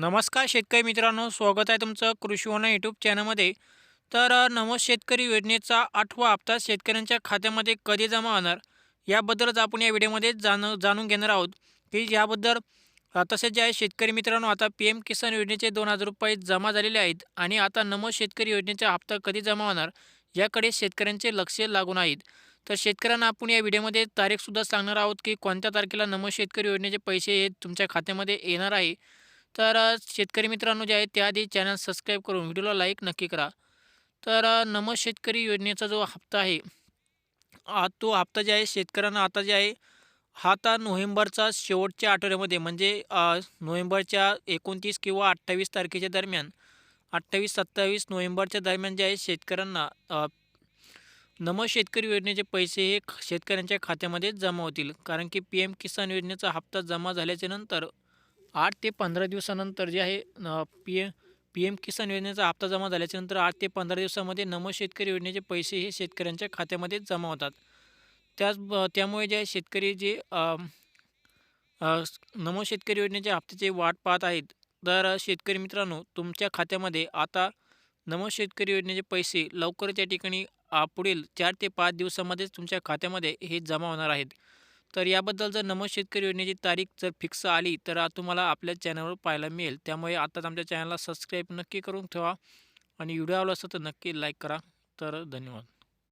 नमस्कार शेतकरी मित्रांनो स्वागत आहे तुमचं कृषीवना यूट्यूब चॅनलमध्ये. तर अ, नमो शेतकरी योजनेचा आठवा हप्ता शेतकऱ्यांच्या खात्यामध्ये कधी जमा होणार याबद्दलच आपण या व्हिडिओमध्ये जाण जाणून घेणार आहोत. की याबद्दल तसेच जे आहे शेतकरी मित्रांनो आता पी एम किसान योजनेचे दोन हजार रुपये जमा झालेले आहेत आणि आता नमो शेतकरी योजनेचा हप्ता कधी जमा होणार याकडे शेतकऱ्यांचे लक्ष लागून आहेत. तर शेतकऱ्यांना आपण या व्हिडिओमध्ये तारीखसुद्धा सांगणार आहोत की कोणत्या तारखेला नमो शेतकरी योजनेचे पैसे हे तुमच्या खात्यामध्ये येणार आहे. तर शेतकरी मित्रांनो जे आहे त्याआधी चॅनल सबस्क्राईब करून व्हिडिओला लाईक नक्की करा. तर अ, नमो शेतकरी योजनेचा जो हप्ता आहे आ, तो हप्ता जे आहे शेतकऱ्यांना आता जे आहे हा आता नोव्हेंबरचा शेवटच्या आठवड्यामध्ये म्हणजे नोव्हेंबरच्या एकोणतीस किंवा अठ्ठावीस तारखेच्या दरम्यान अठ्ठावीस सत्तावीस नोव्हेंबरच्या दरम्यान जे आहे शेतकऱ्यांना नम नमो शेतकरी योजनेचे पैसे हे शेतकऱ्यांच्या खात्यामध्ये जमा होतील. कारण की पी एम किसान योजनेचा हप्ता जमा झाल्याच्यानंतर आठ ते पंधरा दिवसानंतर जे आहे P M P M Kisan योजनेचा हप्ता जमा झाल्याच्यानंतर आठ ते पंधरा दिवसामध्ये नमो शेतकरी योजनेचे पैसे हे शेतकऱ्यांच्या खात्यामध्ये जमा होतात. त्याच ब- त्यामुळे जे आहे शेतकरी जे नमो शेतकरी योजनेच्या हप्त्याची वाट पाहत आहेत. तर शेतकरी मित्रांनो तुमच्या खात्यामध्ये आता नमो शेतकरी योजनेचे पैसे लवकरच या ठिकाणी पुढील चार ते पाच दिवसामध्येच तुमच्या खात्यामध्ये हे जमा होणार आहेत. तर याबद्दल जर नमो शेतकरी योजनेची तारीख जर फिक्स आली तर तुम्हाला आपल्या चॅनलवर पाहायला मिळेल. त्यामुळे आताच आमच्या चॅनलला सबस्क्राईब नक्की करून ठेवा आणि व्हिडिओ आवडला असेल तर नक्की लाईक करा. तर धन्यवाद.